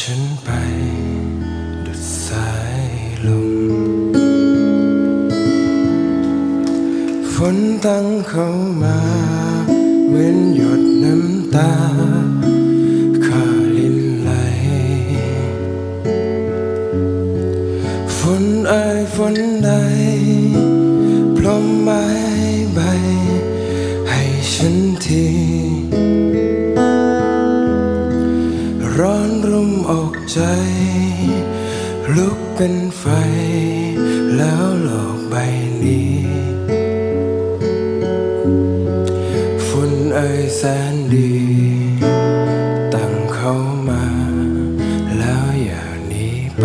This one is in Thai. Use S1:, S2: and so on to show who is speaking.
S1: ฉันไปดุดสายลมฝนตั้งเข้ามา เหมือนหยดน้ำตาข้าลินไหล ฝนเอ่ยฝนใดพรมไม้ใบ ให้ฉันที ร้อนรุ่มอกใจ ลุกเป็นไฟ แล้วโลกใบนี้ ฝุ่นเอ่ยแสนดี ตั้งเขามา แล้วอย่านี้ไป